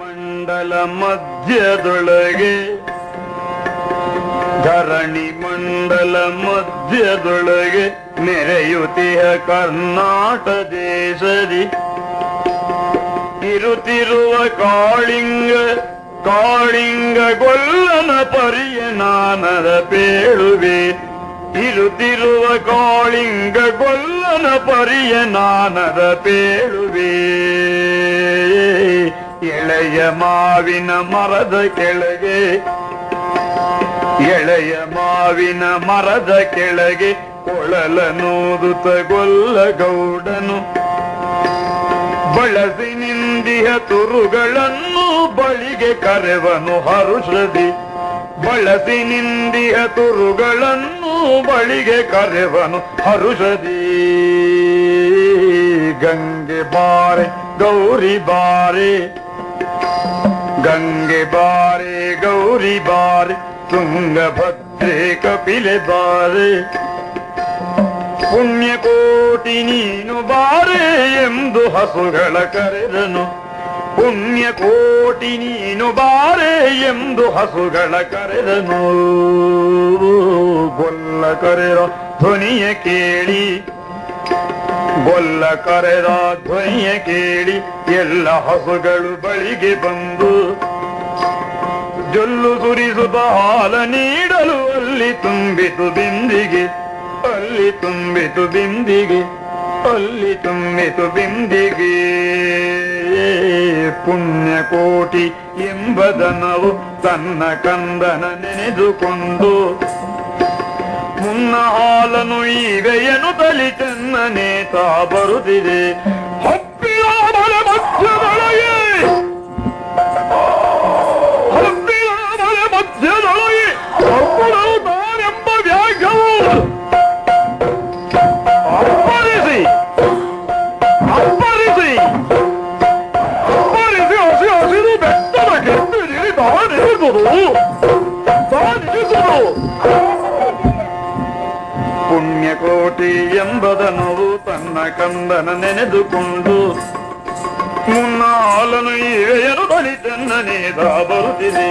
ಮಂಡಲ ಮಧ್ಯದೊಳಗೆ ಧರಣಿ ಮಂಡಲ ಮಧ್ಯದೊಳಗೆ ಮೆರೆಯುತಿಹ ಕರ್ನಾಟ ದೇಶದಿ ಇರುತ್ತಿರುವ ಕಾಳಿಂಗ ಕಾಳಿಂಗ ಗೊಲ್ಲನ ಪರಿಯ ನಾನದ ಪೇಳುವೆ ಇರುತ್ತಿರುವ ಕಾಳಿಂಗ ಗೊಲ್ಲನ ಪರಿಯ ನಾನದ ಪೇಳುವೆ ಎಳೆಯ ಮಾವಿನ ಮರದ ಕೆಳಗೆ, ಎಳೆಯ ಮಾವಿನ ಮರದ ಕೆಳಗೆ ಕೊಳಲನೂದುತ ಗೊಲ್ಲ ಗೌಡನು. ಬಳಸಿ ನಿಂದಿಯ ತುರುಗಳನ್ನು ಬಳಿಗೆ ಕರೆವನು ಹರುಷದಿ ಬಳಸಿ ನಿಂದಿಯ ತುರುಗಳನ್ನು ಬಳಿಗೆ ಕರೆವನು ಹರುಷದಿ ಗಂಗೆ ಬಾರೆ, ಗೌರಿ ಬಾರೆ ಗಂಗೆ ಬಾರೆ, ಗೌರಿ ಬಾರೆ ತುಂಗಭದ್ರೆ ಕಪಿಲೆ ಬಾರೆ. ಪುಣ್ಯಕೋಟಿ ನೀನು ಬಾರೆ ಎಂದು ಹಸುಗಳ ಕರೆದನು. ಪುಣ್ಯಕೋಟಿ ನೀನು ಬಾರೆ ಎಂದು ಹಸುಗಳ ಕರೆದನು. ಗೊಲ್ಲ ಕರೆದ ಧ್ವನಿಯ ಕೇಳಿ. ಗೊಲ್ಲ ಕರೆದ ಧ್ವನಿಯ ಕೇಳಿ ಎಲ್ಲ ಹಸುಗಳು ಬಳಿಗೆ ಬಂದು ಜೊಲ್ಲು ಸುರಿಸುತ್ತ ಹಾಲ ನೀಡಲು ಅಲ್ಲಿ ತುಂಬಿತು ಬಿಂದಿಗೆ, ಅಲ್ಲಿ ತುಂಬಿತು ಬಿಂದಿಗೆ, ಅಲ್ಲಿ ತುಂಬಿತು ಬಿಂದಿಗೆ. ಪುಣ್ಯಕೋಟಿ ಎಂಬದನವು ತನ್ನ ಕಂದನ ನೆನೆದುಕೊಂಡು ಮುನ್ನ ಹಾಲನು ಈಗ ಎನ್ನುತ್ತಲಿ ಚೆನ್ನನೆ ತಾ ಬರುತ್ತಿದೆ ಹಪ್ಪಿಯ ಮಲೆ ಮಧ್ಯದೊಳಗೆ ಹಪ್ಪಿಯ ಮಲೆ ಮಧ್ಯದೊಳಗೆ ಹಬ್ಬಳು ತಾನೆಂಬ ವ್ಯಾಘ್ಯವು ಅಪ್ಪರಿಸಿ ಅಪ್ಪರಿಸಿ ಅಪ್ಪರಿಸಿ ಹಸಿ ಹಸಿರು ಬೆಟ್ಟದ ಕೆತ್ತಿರಿ ತಾನಿರಿಸುವುದು ತಾನಿರಿಸುವುದು ಪುಣ್ಯಕೋಟಿ ಎಂಬದನು ತನ್ನ ಕಂದನ ನೆನೆದುಕೊಂಡು ಮುನ್ನ ಹಾಲನು ಏನು ಬಲಿ ಚೆನ್ನನೇದ ಬರುತ್ತಿದೆ